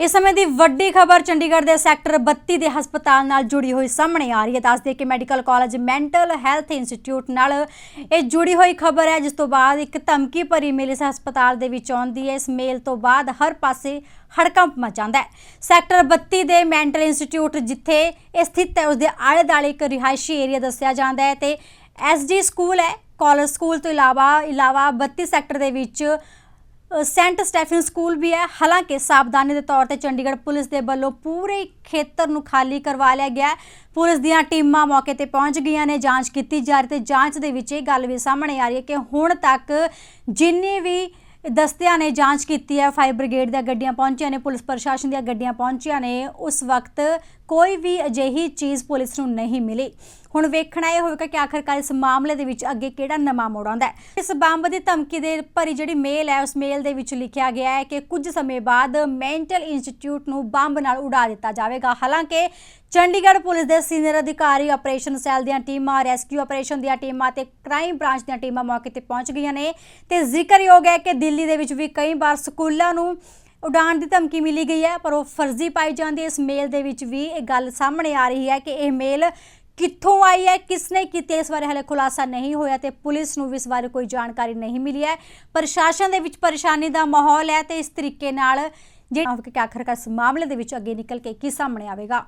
ਇਸ ਸਮੇਂ ਦੀ ਵੱਡੀ ਖਬਰ ਚੰਡੀਗੜ੍ਹ ਦੇ ਸੈਕਟਰ 32 ਦੇ ਹਸਪਤਾਲ ਨਾਲ ਜੁੜੀ ਹੋਈ ਸਾਹਮਣੇ ਆ ਰਹੀ ਹੈ। ਦੱਸਦੇ ਕਿ medical college mental health institute ਨਾਲ ਇਹ ਜੁੜੀ ਹੋਈ ਖਬਰ ਹੈ, ਜਿਸ ਤੋਂ ਬਾਅਦ ਇੱਕ ਧਮਕੀ ਭਰੀ ਮੇਲ ਇਸ ਹਸਪਤਾਲ ਦੇ ਵਿੱਚ ਆਉਂਦੀ ਹੈ। ਇਸ ਮੇਲ ਤੋਂ ਬਾਅਦ ਹਰ ਪਾਸੇ ਹੜਕੰਪ ਮਚ ਜਾਂਦਾ ਹੈ। ਸੈਕਟਰ 32 ਦੇ ਮੈਂਟਲ ਇੰਸਟੀਚਿਊਟ ਜਿੱਥੇ ਇਹ ਸਥਿਤ ਹੈ ਉਸ ਦੇ ਆਲੇ ਦੁਆਲੇ ਇੱਕ ਰਿਹਾਇਸ਼ੀ ਏਰੀਆ ਦੱਸਿਆ ਜਾਂਦਾ ਹੈ ਤੇ ਐਸਡੀ ਸਕੂਲ ਹੈ। ਕਾਲਜ ਸਕੂਲ ਤੋਂ ਇਲਾਵਾ ਇਲਾਵਾ 32 ਸੈਕਟਰ ਦੇ ਵਿੱਚ ਸੈਂਟ ਸਟੈਫਨ ਸਕੂਲ ਵੀ ਹੈ। ਹਾਲਾਂਕਿ ਸਾਵਧਾਨੀ ਦੇ ਤੌਰ ਤੇ ਚੰਡੀਗੜ੍ਹ ਪੁਲਿਸ ਦੇ ਵੱਲੋਂ ਪੂਰੇ ਖੇਤਰ ਨੂੰ ਖਾਲੀ ਕਰਵਾ ਲਿਆ ਗਿਆ ਪੁਲਿਸ ਦੀਆਂ ਟੀਮਾਂ ਮੌਕੇ ਤੇ ਪਹੁੰਚ ਗਈਆਂ ਨੇ, ਜਾਂਚ ਕੀਤੀ ਜਾ ਰਹੀ ਤੇ ਜਾਂਚ ਦੇ ਵਿੱਚ ਇਹ ਗੱਲ ਵੀ ਸਾਹਮਣੇ ਆ ਰਹੀ ਹੈ ਕਿ ਹੁਣ ਤੱਕ ਜਿੰਨੇ ਵੀ ਦਸਤਿਆਂ ਨੇ ਜਾਂਚ ਕੀਤੀ ਹੈ, ਫਾਇਰ ਬ੍ਰਿਗੇਡ ਦੀਆਂ ਗੱਡੀਆਂ ਪਹੁੰਚੀਆਂ ਨੇ, ਪੁਲਿਸ ਪ੍ਰਸ਼ਾਸਨ ਦੀਆਂ ਗੱਡੀਆਂ ਪਹੁੰਚੀਆਂ ਨੇ, ਉਸ ਵਕਤ ਕੋਈ ਵੀ ਅਜਿਹੀ ਚੀਜ਼ ਪੁਲਿਸ ਨੂੰ ਨਹੀਂ ਮਿਲੀ। ਹੁਣ ਵੇਖਣਾ ਇਹ ਹੋਵੇਗਾ ਕਿ ਆਖਰਕਾਰ ਇਸ ਮਾਮਲੇ ਦੇ ਵਿੱਚ ਅੱਗੇ ਕਿਹੜਾ ਨਵਾਂ ਮੋੜ ਆਉਂਦਾ ਹੈ। ਇਸ ਬੰਬ ਦੀ ਧਮਕੀ ਦੇ ਭਰੀ ਜਿਹੜੀ ਮੇਲ ਹੈ, ਉਸ ਮੇਲ ਦੇ ਵਿੱਚ ਲਿਖਿਆ ਗਿਆ ਹੈ ਕਿ ਕੁਝ ਸਮੇਂ ਬਾਅਦ ਮੈਂਟਲ ਇੰਸਟੀਚਿਊਟ ਨੂੰ ਬੰਬ ਨਾਲ ਉਡਾ ਦਿੱਤਾ ਜਾਵੇਗਾ। ਹਾਲਾਂਕਿ ਚੰਡੀਗੜ੍ਹ ਪੁਲਿਸ ਦੇ ਸੀਨੀਅਰ ਅਧਿਕਾਰੀ ਆਪਰੇਸ਼ਨ ਸੈੱਲ ਦੀਆਂ ਟੀਮਾਂ, ਰੈਸਕਿਊ ਆਪਰੇਸ਼ਨ ਦੀਆਂ ਟੀਮਾਂ ਤੇ ਕ੍ਰਾਈਮ ਬ੍ਰਾਂਚ ਦੀਆਂ ਟੀਮਾਂ ਮੌਕੇ ਤੇ ਪਹੁੰਚ ਗਈਆਂ ਨੇ। ਤੇ ਜ਼ਿਕਰਯੋਗ ਹੈ ਕਿ ਦਿੱਲੀ ਦੇ ਵਿੱਚ ਵੀ ਕਈ ਵਾਰ ਸਕੂਲਾਂ ਨੂੰ ਉਡਾਣ ਦੀ ਧਮਕੀ ਮਿਲੀ ਗਈ ਹੈ, ਪਰ ਉਹ ਫਰਜ਼ੀ ਪਾਈ ਜਾਂਦੀ ਇਸ ਮੇਲ ਦੇ ਵਿੱਚ ਵੀ ਇਹ ਗੱਲ ਸਾਹਮਣੇ ਆ ਰਹੀ ਹੈ ਕਿ ਇਹ ਮੇਲ ਕਿੱਥੋਂ ਆਈ ਹੈ, ਕਿਸਨੇ ਕੀਤੀ ਇਸ ਬਾਰੇ ਹਲੇ ਖੁਲਾਸਾ ਨਹੀਂ ਹੋਇਆ ਤੇ ਪੁਲਿਸ ਨੂੰ ਵੀ ਇਸ ਬਾਰੇ ਕੋਈ ਜਾਣਕਾਰੀ ਨਹੀਂ ਮਿਲੀ ਹੈ। ਪ੍ਰਸ਼ਾਸਨ ਦੇ ਵਿੱਚ ਪਰੇਸ਼ਾਨੀ ਦਾ ਮਾਹੌਲ ਹੈ ਤੇ ਇਸ ਤਰੀਕੇ ਨਾਲ ਜਿਹੜਾ ਕਿ ਆਖਰਕਾਰ ਇਸ ਮਾਮਲੇ ਦੇ ਵਿੱਚ ਅੱਗੇ ਨਿਕਲ ਕੇ ਕੀ ਸਾਹਮਣੇ ਆਵੇਗਾ?